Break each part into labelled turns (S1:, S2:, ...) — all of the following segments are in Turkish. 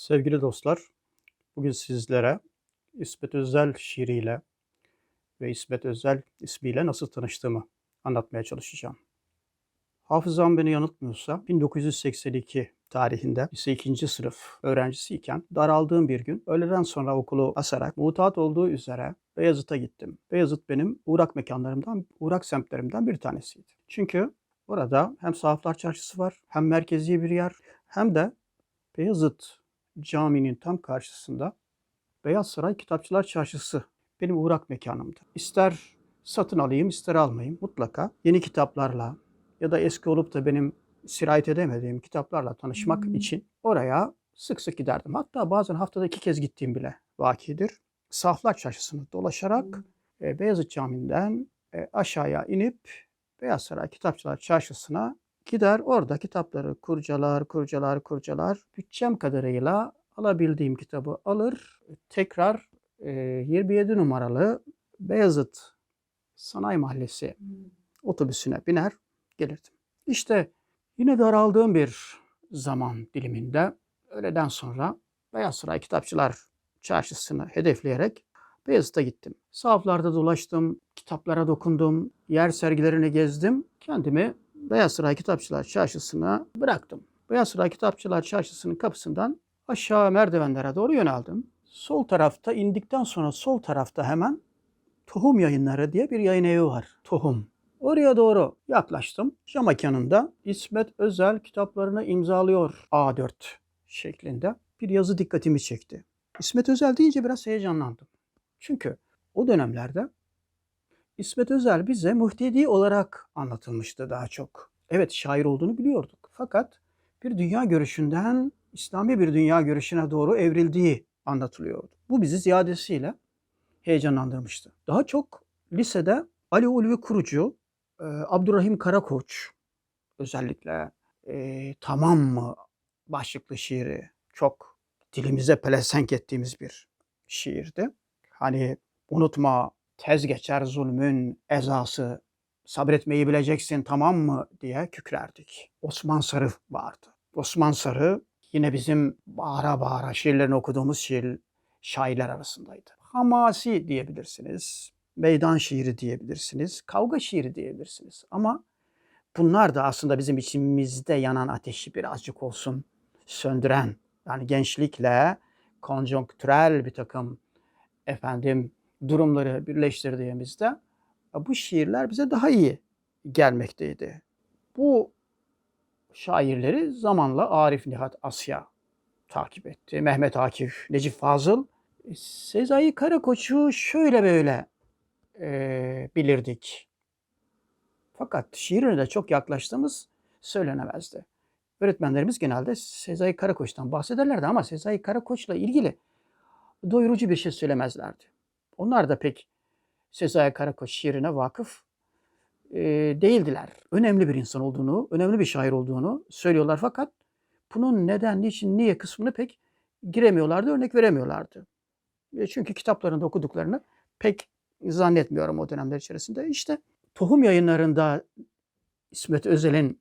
S1: Sevgili dostlar, bugün sizlere İsmet Özel şiiriyle ve İsmet Özel ismiyle nasıl tanıştığımı anlatmaya çalışacağım. Hafızam beni yanıltmıyorsa 1982 tarihinde lise 2. sınıf öğrencisiyken daraldığım bir gün öğleden sonra okulu asarak mutat olduğu üzere Beyazıt'a gittim. Beyazıt benim uğrak mekanlarımdan, uğrak semtlerimden bir tanesiydi. Çünkü orada hem Sahaflar Çarşısı var, hem merkezi bir yer, hem de Beyazıt caminin tam karşısında Beyaz Saray Kitapçılar Çarşısı benim uğrak mekanımdı. İster satın alayım ister almayayım mutlaka yeni kitaplarla ya da eski olup da benim sirayet edemediğim kitaplarla tanışmak için oraya sık sık giderdim. Hatta bazen haftada iki kez gittiğim bile vakidir. Saflar Çarşısı'nı dolaşarak e, Beyazıt Camii'nden e, aşağıya inip Beyaz Saray Kitapçılar Çarşısı'na gider orada kitapları kurcalar, kurcalar, kurcalar. Bütçem kadarıyla alabildiğim kitabı alır. Tekrar e, 27 numaralı Beyazıt Sanayi Mahallesi otobüsüne biner gelirdim. İşte yine daraldığım bir zaman diliminde öğleden sonra Beyaz Saray Kitapçılar Çarşısı'nı hedefleyerek Beyazıt'a gittim. Sahaflarda dolaştım, kitaplara dokundum, yer sergilerini gezdim. Kendimi Beyaz Saray Kitapçılar Çarşısı'na bıraktım. Beyaz Saray Kitapçılar Çarşısı'nın kapısından aşağı merdivenlere doğru yöneldim. Sol tarafta indikten sonra sol tarafta hemen Tohum Yayınları diye bir yayın evi var. Tohum. Oraya doğru yaklaştım. Cam mekanında İsmet Özel kitaplarını imzalıyor A4 şeklinde bir yazı dikkatimi çekti. İsmet Özel deyince biraz heyecanlandım. Çünkü o dönemlerde İsmet Özel bize muhtedi olarak anlatılmıştı daha çok. Evet şair olduğunu biliyorduk. Fakat bir dünya görüşünden İslami bir dünya görüşüne doğru evrildiği anlatılıyordu. Bu bizi ziyadesiyle heyecanlandırmıştı. Daha çok lisede Ali Ulvi Kurucu, e, Abdurrahim Karakoç özellikle e, tamam mı başlıklı şiiri çok dilimize pelesenk ettiğimiz bir şiirdi. Hani unutma tez geçer zulmün ezası, sabretmeyi bileceksin tamam mı diye kükrerdik. Osman Sarı vardı. Osman Sarı yine bizim bağıra bağıra şiirlerini okuduğumuz şiir, şairler arasındaydı. Hamasi diyebilirsiniz, meydan şiiri diyebilirsiniz, kavga şiiri diyebilirsiniz. Ama bunlar da aslında bizim içimizde yanan ateşi birazcık olsun söndüren, yani gençlikle konjonktürel bir takım efendim durumları birleştirdiğimizde bu şiirler bize daha iyi gelmekteydi. Bu şairleri zamanla Arif Nihat Asya takip etti. Mehmet Akif, Necip Fazıl. Sezai Karakoç'u şöyle böyle e, bilirdik. Fakat şiirine de çok yaklaştığımız söylenemezdi. Öğretmenlerimiz genelde Sezai Karakoç'tan bahsederlerdi ama Sezai Karakoç'la ilgili doyurucu bir şey söylemezlerdi. Onlar da pek Sezai Karakoç şiirine vakıf e, değildiler. Önemli bir insan olduğunu, önemli bir şair olduğunu söylüyorlar fakat bunun neden, niçin, niye kısmını pek giremiyorlardı, örnek veremiyorlardı. E, çünkü kitaplarında okuduklarını pek zannetmiyorum o dönemler içerisinde. İşte Tohum yayınlarında İsmet Özel'in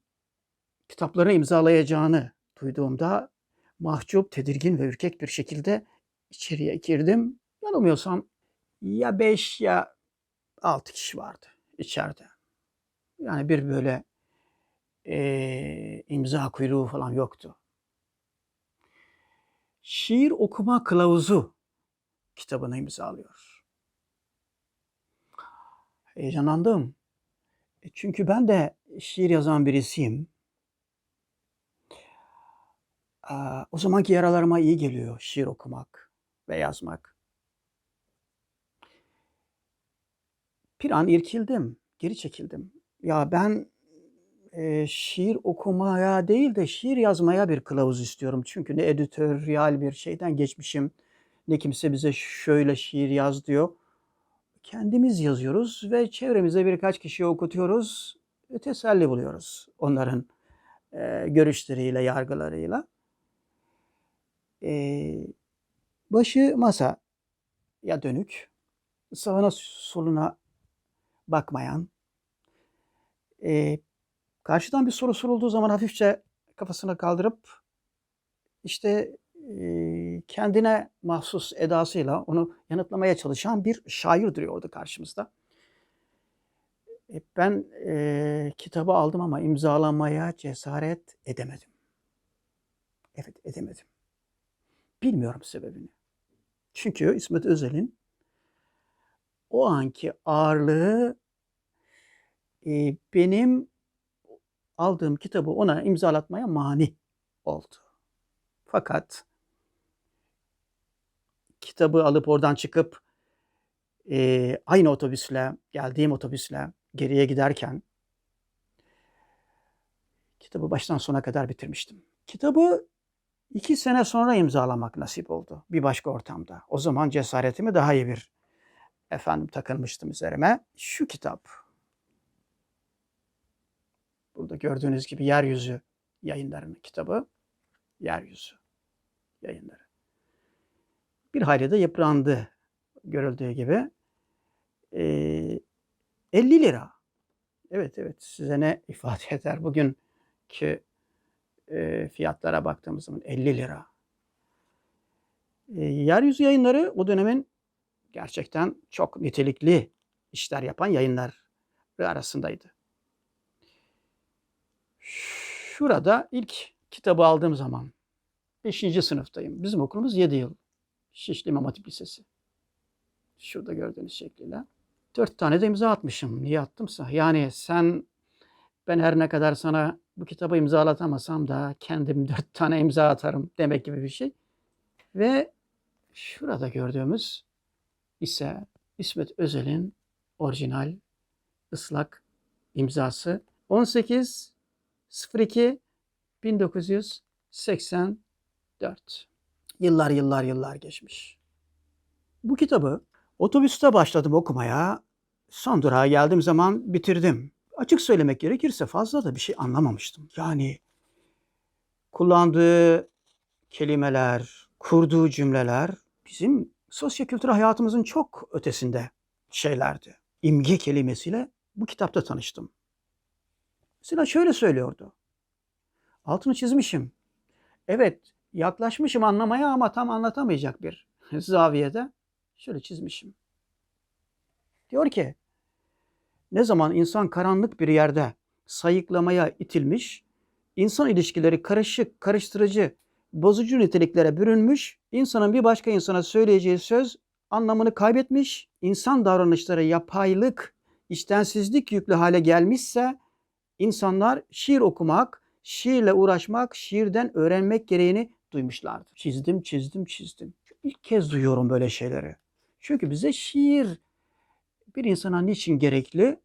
S1: kitaplarını imzalayacağını duyduğumda mahcup, tedirgin ve ürkek bir şekilde içeriye girdim. Yanılmıyorsam ya beş ya altı kişi vardı içeride. Yani bir böyle e, imza kuyruğu falan yoktu. Şiir okuma kılavuzu kitabını imzalıyor. Heyecanlandım. E, Çünkü ben de şiir yazan birisiyim. O zamanki yaralarıma iyi geliyor şiir okumak ve yazmak. Bir an irkildim, geri çekildim. Ya ben e, şiir okumaya değil de şiir yazmaya bir kılavuz istiyorum. Çünkü ne editoryal bir şeyden geçmişim, ne kimse bize şöyle şiir yaz diyor. Kendimiz yazıyoruz ve çevremize birkaç kişiye okutuyoruz teselli buluyoruz onların e, görüşleriyle, yargılarıyla. E, başı masa ya dönük, sağına soluna bakmayan, e, karşıdan bir soru sorulduğu zaman hafifçe kafasını kaldırıp işte eee, kendine mahsus edasıyla onu yanıtlamaya çalışan bir şair duruyordu karşımızda. E, ben, eee, kitabı aldım ama imzalamaya cesaret edemedim. Evet, edemedim. Bilmiyorum sebebini. Çünkü İsmet Özel'in o anki ağırlığı, eee, benim aldığım kitabı ona imzalatmaya mani oldu. Fakat kitabı alıp oradan çıkıp, eee, aynı otobüsle, geldiğim otobüsle geriye giderken kitabı baştan sona kadar bitirmiştim. Kitabı 2 sene sonra imzalamak nasip oldu bir başka ortamda. O zaman cesaretimi daha iyi bir efendim takınmıştım üzerime. Şu kitap. Burada gördüğünüz gibi Yeryüzü Yayınları'nın kitabı. Yeryüzü Yayınları. Bir hayli de yıprandı görüldüğü gibi. Eee, 50 lira. Evet, evet, size ne ifade eder bugünkü, eee, fiyatlara baktığımız zaman 50 lira. Eee, Yeryüzü Yayınları o dönemin gerçekten çok nitelikli işler yapan yayınları arasındaydı. Şurada ilk kitabı aldığım zaman 5. sınıftayım. Bizim okulumuz 7 yıl. Şişli İmam Hatip Lisesi. Şurada gördüğünüz şekliyle. 4 tane de imza atmışım. Niye attımsa. Yani sen ben her ne kadar sana bu kitabı imzalatamasam da kendim 4 tane imza atarım demek gibi bir şey. Ve şurada gördüğümüz ise İsmet Özel'in orijinal ıslak imzası 18 02 1984. Yıllar yıllar yıllar geçmiş. Bu kitabı otobüste başladım okumaya. Son durağa geldiğim zaman bitirdim. Açık söylemek gerekirse fazla da bir şey anlamamıştım. Yani kullandığı kelimeler, kurduğu cümleler bizim sosyokültürel hayatımızın çok ötesinde şeylerdi. İmge kelimesiyle bu kitapta tanıştım. Mesela şöyle söylüyordu. Altını çizmişim. Evet, yaklaşmışım anlamaya ama tam anlatamayacak bir zaviyede şöyle çizmişim. Diyor ki, ne zaman insan karanlık bir yerde sayıklamaya itilmiş, insan ilişkileri karışık, karıştırıcı, bozucu niteliklere bürünmüş, insanın bir başka insana söyleyeceği söz anlamını kaybetmiş, insan davranışları yapaylık, iştensizlik yüklü hale gelmişse insanlar şiir okumak, şiirle uğraşmak, şiirden öğrenmek gereğini duymuşlardır. Çizdim, çizdim, çizdim. İlk kez duyuyorum böyle şeyleri. Çünkü bize şiir bir insana niçin gerekli?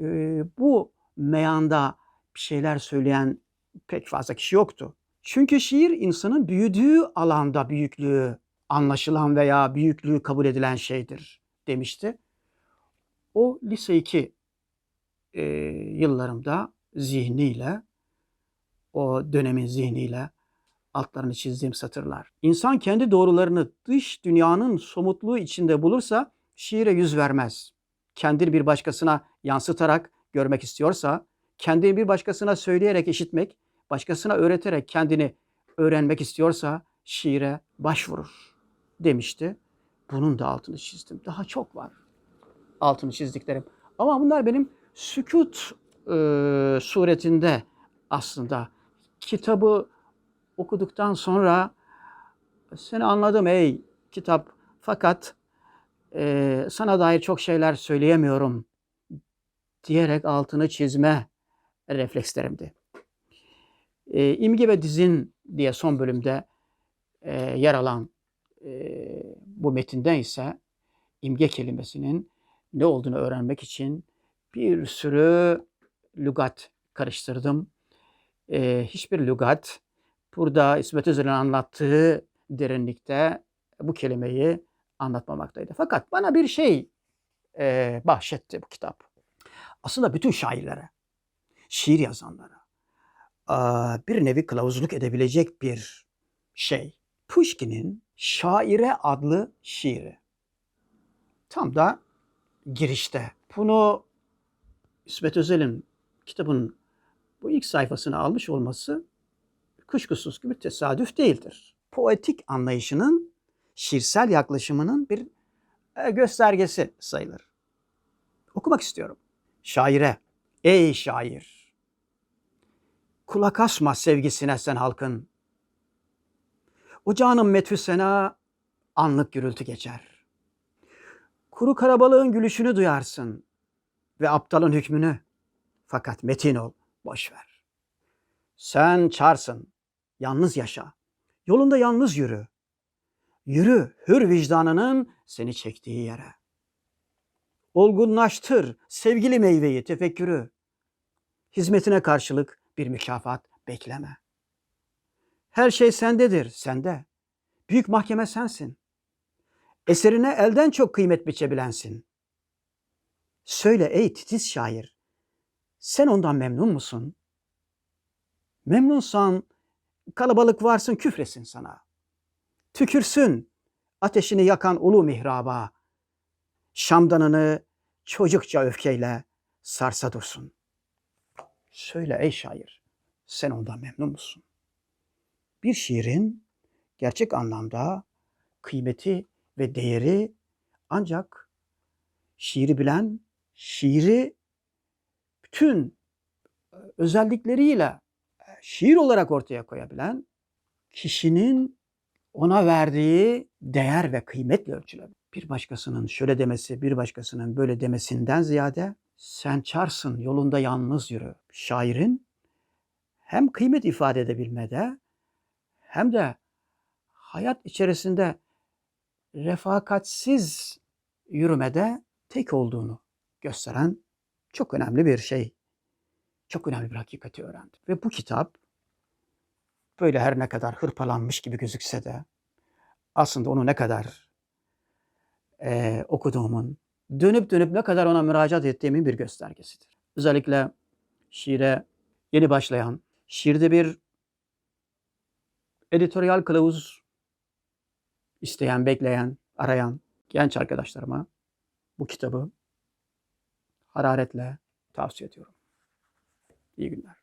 S1: Ee, bu meyanda bir şeyler söyleyen pek fazla kişi yoktu. Çünkü şiir insanın büyüdüğü alanda büyüklüğü anlaşılan veya büyüklüğü kabul edilen şeydir demişti. O lise 2 e, yıllarımda zihniyle, o dönemin zihniyle altlarını çizdiğim satırlar. İnsan kendi doğrularını dış dünyanın somutluğu içinde bulursa şiire yüz vermez. Kendini bir başkasına yansıtarak görmek istiyorsa, kendini bir başkasına söyleyerek işitmek, başkasına öğreterek kendini öğrenmek istiyorsa şiire başvurur demişti. Bunun da altını çizdim. Daha çok var altını çizdiklerim. Ama bunlar benim sükut e, suretinde aslında kitabı okuduktan sonra seni anladım ey kitap fakat e, sana dair çok şeyler söyleyemiyorum diyerek altını çizme reflekslerimdi. E, İmge ve Dizin diye son bölümde e, yer alan e, bu metinden ise imge kelimesinin ne olduğunu öğrenmek için bir sürü lügat karıştırdım. E, hiçbir lügat burada İsmet Özel'in anlattığı derinlikte bu kelimeyi anlatmamaktaydı. Fakat bana bir şey e, bahşetti bu kitap. Aslında bütün şairlere, şiir yazanlara bir nevi kılavuzluk edebilecek bir şey. Pushkin'in Şaire adlı şiiri. Tam da girişte. Bunu İsmet Özel'in kitabın bu ilk sayfasını almış olması kuşkusuz ki bir tesadüf değildir. Poetik anlayışının, şiirsel yaklaşımının bir e, göstergesi sayılır. Okumak istiyorum. Şaire, ey şair! Kulak asma sevgisine sen halkın. Ocağının metfü sena anlık gürültü geçer. Kuru karabalığın gülüşünü duyarsın ve aptalın hükmünü. Fakat metin ol, boş ver. Sen çarsın, yalnız yaşa. Yolunda yalnız yürü. Yürü hür vicdanının seni çektiği yere. Olgunlaştır sevgili meyveyi, tefekkürü. Hizmetine karşılık bir mükafat bekleme. Her şey sendedir, sende. Büyük mahkeme sensin. Eserine elden çok kıymet biçebilensin. Söyle ey titiz şair, sen ondan memnun musun? Memnunsan kalabalık varsın küfresin sana. Tükürsün ateşini yakan ulu mihraba. Şamdanını çocukça öfkeyle sarsa dursun. Söyle ey şair, sen ondan memnun musun? Bir şiirin gerçek anlamda kıymeti ve değeri ancak şiiri bilen, şiiri bütün özellikleriyle şiir olarak ortaya koyabilen kişinin ona verdiği değer ve kıymetle ölçülebilir. Bir başkasının şöyle demesi, bir başkasının böyle demesinden ziyade sen çarsın yolunda yalnız yürü. Şairin hem kıymet ifade edebilmede hem de hayat içerisinde refakatsiz yürümede tek olduğunu gösteren çok önemli bir şey. Çok önemli bir hakikati öğrendim. Ve bu kitap böyle her ne kadar hırpalanmış gibi gözükse de aslında onu ne kadar e, okuduğumun, dönüp dönüp ne kadar ona müracaat ettiğimin bir göstergesidir. Özellikle şiire yeni başlayan, şiirde bir editoryal kılavuz isteyen, bekleyen, arayan genç arkadaşlarıma bu kitabı hararetle tavsiye ediyorum. İyi günler.